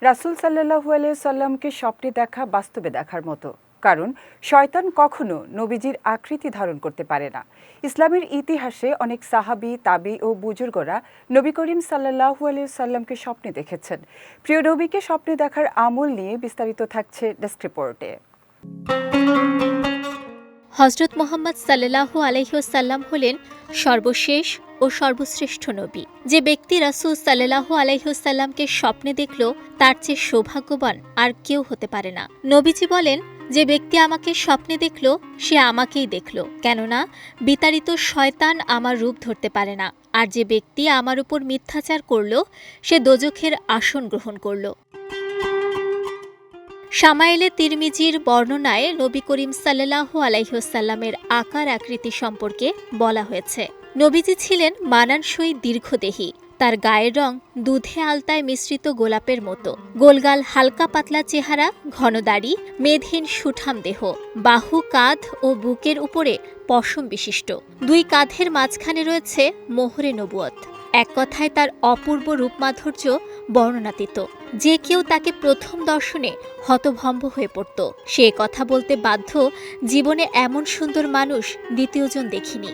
রাসুল সাল্লাহ সাল্লামকে স্বপ্নে দেখা বাস্তবে দেখার মতো। কারণ, শয়তান কখনো নবীজির আকৃতি ধারণ করতে পারে না। ইসলামের ইতিহাসে অনেক সাহাবি, তাবি ও বুজুর্গরা নবী করিম সাল্লাহু সাল্লামকে স্বপ্নে দেখেছেন। প্রিয় নবীকে স্বপ্নে দেখার আমল নিয়ে বিস্তারিত থাকছে ডেস্ক রিপোর্টে। হজরত মোহাম্মদ সাল্লাহু আলহ্লাম হলেন সর্বশেষ ও সর্বশ্রেষ্ঠ নবী। যে ব্যক্তি রাসুল সাল্লাহু আলহ্লামকে স্বপ্নে দেখল, তার চেয়ে সৌভাগ্যবান আর কেউ হতে পারে না। নবীজি বলেন, যে ব্যক্তি আমাকে স্বপ্নে দেখল, সে আমাকেই দেখল। কেননা, বিতাড়িত শয়তান আমার রূপ ধরতে পারে না। আর যে ব্যক্তি আমার উপর মিথ্যাচার করল, সে দোজখের আসন গ্রহণ করল। সামাইলে তিরমিজির বর্ণনায় নবী করিম সাল্লাহু আলাইহসাল্লামের আকার আকৃতি সম্পর্কে বলা হয়েছে। নবীজি ছিলেন মানানসই দীর্ঘদেহী। তার গায়ের রং দুধে আলতায় মিশ্রিত গোলাপের মতো। গোলগাল হালকা পাতলা চেহারা, ঘন দাড়ি, মেধহীন সুঠাম দেহ। বাহু, কাঁধ ও বুকের উপরে পশম বিশিষ্ট। দুই কাঁধের মাঝখানে রয়েছে মোহরে নবুয়ত। এক কথায় তার অপূর্ব রূপমাধুর্য বর্ণনাতীত। যে কেউ তাকে প্রথম দর্শনে হতভম্ব হয়ে পড়ত। সে কথা বলতে বাধ্য জীবনে এমন সুন্দর মানুষ দ্বিতীয়জন দেখিনি।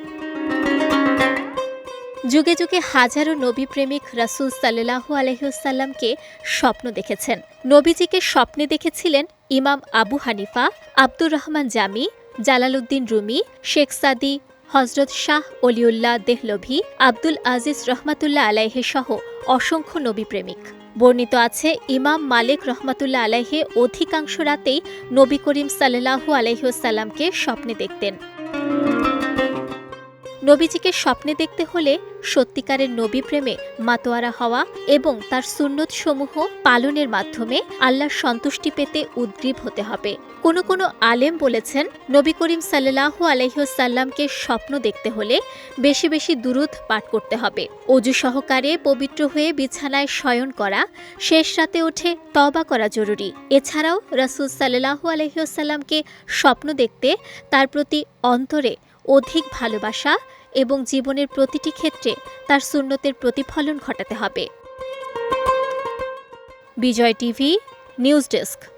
যুগে যুগে হাজারো নবী প্রেমিক রাসুল সাল্লাহু আলহ্লামকে স্বপ্ন দেখেছেন। নবীজিকে স্বপ্নে দেখেছিলেন Imam Abu Hanifa, Abdur Rahman Jami, Jalaluddin Rumi, Sheikh Saadi Hazrat Shah Waliullah Dehlavi, Abdul Aziz রহমাতুল্লাহ আলাইহে সহ অসংখ্য নবী প্রেমিক বর্ণিত আছে, ইমাম মালিক রহমাতুল্লাহ আলাইহে অধিকাংশ রাতেই নবী করিম সাল্লাহু আলাইহসাল্লামকে স্বপ্নে দেখতেন। নবীজিকে স্বপ্নে দেখতে হলে সত্যিকারের নবী প্রেমে মাতোয়ারা হওয়া এবং তার সুন্নত সমূহ পালনের মাধ্যমে আল্লাহর সন্তুষ্টি পেতে উদ্গ্রীব হতে হবে। কোনো কোনো আলেম বলেছেন, নবী করিম সাল্লাহু আলহ্লামকে স্বপ্ন দেখতে হলে বেশি বেশি দুরুদ পাঠ করতে হবে। অজু সহকারে পবিত্র হয়ে বিছানায় শয়ন করা, শেষ রাতে উঠে তবা করা জরুরি। এছাড়াও রাসুল সাল্লাহু আলহ্লামকে স্বপ্ন দেখতে তার প্রতি অন্তরে অধিক ভালোবাসা এবং জীবনের প্রতিটি ক্ষেত্রে তার সুন্নতের প্রতিফলন ঘটাতে হবে। Bijoy TV news desk.